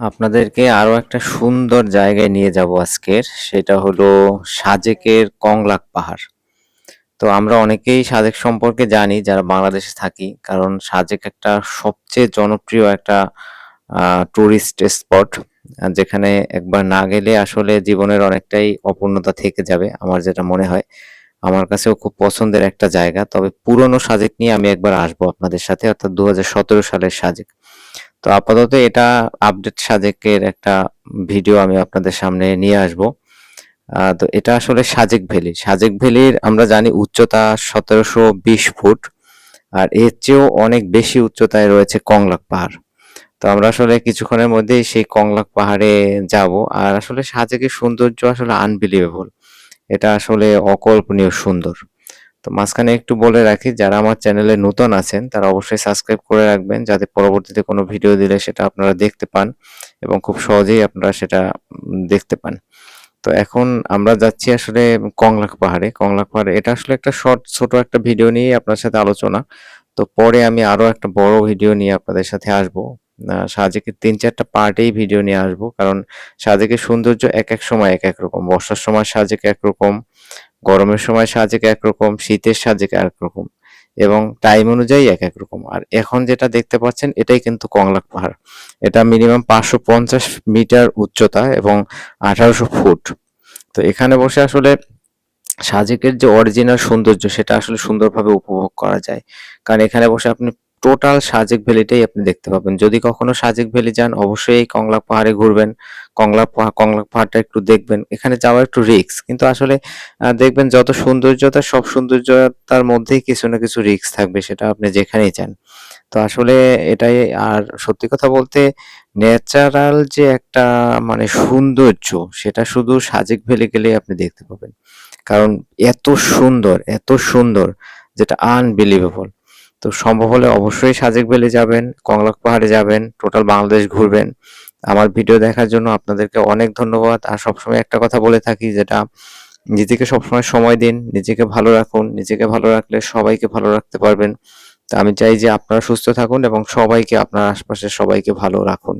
আপনাদেরকে আরও একটা সুন্দর জায়গায় নিয়ে যাব আজকের। সেটা হলো সাজেকের কংলাক পাহাড়। তো আমরা অনেকেই সাজেক সম্পর্কে জানি, যারা বাংলাদেশে থাকি, কারণ সাজেক একটা সবচেয়ে জনপ্রিয় একটা টুরিস্ট স্পট যেখানে একবার না গেলে আসলে জীবনের অনেকটাই অপূর্ণতা থেকে যাবে, আমার যেটা মনে হয়। আমার কাছেও খুব পছন্দের একটা জায়গা, তবে পুরনো সাজেক নিয়ে আমি একবার আসব আপনাদের সাথে, অর্থাৎ দু হাজার সতেরো সালের সাজেক। তো আপাতত এটা আপডেট সাজেকের একটা ভিডিও আমি আপনাদের সামনে নিয়ে আসব। তো এটা আসলে সাজেক ভ্যালি। সাজেক ভ্যালির আমরা জানি উচ্চতা সতেরোশো বিশ ফুট, আর এর চেয়েও অনেক বেশি উচ্চতায় রয়েছে কংলাক পাহাড়। তো আমরা আসলে কিছুক্ষণের মধ্যেই সেই কংলাক পাহাড়ে যাব, আর আসলে সাজেকের সৌন্দর্য আসলে আনবিলিভেবল এটা আসলে অকল্পনীয় সুন্দর। তো মাঝখানে একটু বলে রাখি, যারা আমার চ্যানেলে নতুন আছেন, তারা অবশ্যই সাবস্ক্রাইব করে রাখবেন যাতে পরবর্তীতে কোনো ভিডিও দিলে সেটা আপনারা দেখতে পান এবং খুব সহজেই আপনারা সেটা দেখতে পান। তো এখন আমরা যাচ্ছি আসলে কংলাক পাহাড়ে। কংলাক পাহাড়ে, এটা আসলে একটা শর্ট ছোট একটা ভিডিও নিয়ে আপনার সাথে আলোচনা। তো পরে আমি আরও একটা বড় ভিডিও নিয়ে আপনাদের সাথে আসব। সাজেকের তিন চারটা পার্টেই ভিডিও নিয়ে আসব। কারণ সাজেকের সৌন্দর্য এক এক সময় এক এক রকম। বর্ষার সময় সাজেক একরকম গরমের সময় সাজেক একরকম, শীতের সাজেক একরকম এবং টাইম অনুযায়ী এক এক রকম আর এখন যেটা দেখতে পাচ্ছেন, এটাই কিন্তু কংলাক পাহাড়। এটা মিনিমাম পাঁচশো পঞ্চাশ মিটার উচ্চতা এবং আঠারোশো ফুট। তো এখানে বসে আসলে সাজেকের যে অরিজিনাল সৌন্দর্য, সেটা আসলে সুন্দরভাবে উপভোগ করা যায়। কারণ এখানে বসে আপনি টোটাল সাজেক ভ্যালিটাই আপনি দেখতে পাবেন। যদি কখনো সাজেক ভ্যালি যান, অবশ্যই কংলাক পাহাড়ে ঘুরবেন। কংলা কংলাক পাহাড়টা একটু দেখবেন। এখানে যাওয়া একটু রিক্স কিন্তু আসলে দেখবেন যত সৌন্দর্যতা, সব সৌন্দর্যতার মধ্যেই কিছু না কিছু রিক্স থাকবে, সেটা আপনি যেখানেই যান। তো আসলে এটাই, আর সত্যি কথা বলতে, ন্যাচারাল যে একটা মানে সৌন্দর্য, সেটা শুধু সাজেক ভ্যালি গেলে আপনি দেখতে পাবেন। কারণ এত সুন্দর এত সুন্দর, যেটা আনবিলিভেবল তো সম্ভব হলে অবশ্যই সাজেক ভ্যালি যাবেন, কংলাক পাহাড়ে যাবেন, টোটাল বাংলাদেশ ঘুরবেন। আমার ভিডিও দেখার জন্য আপনাদেরকে অনেক ধন্যবাদ। আর সবসময় একটা কথা বলে থাকি যেটা, নিজেকে সবসময় সময় দিন, নিজেকে ভালো রাখুন, নিজেকে ভালো রাখলে সবাইকে ভালো রাখতে পারবেন। তো আমি চাই যে আপনারা সুস্থ থাকুন এবং সবাইকে, আপনার আশপাশের সবাইকে ভালো রাখুন।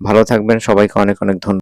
ভালো থাকবেন, সবাইকে অনেক অনেক ধন্যবাদ।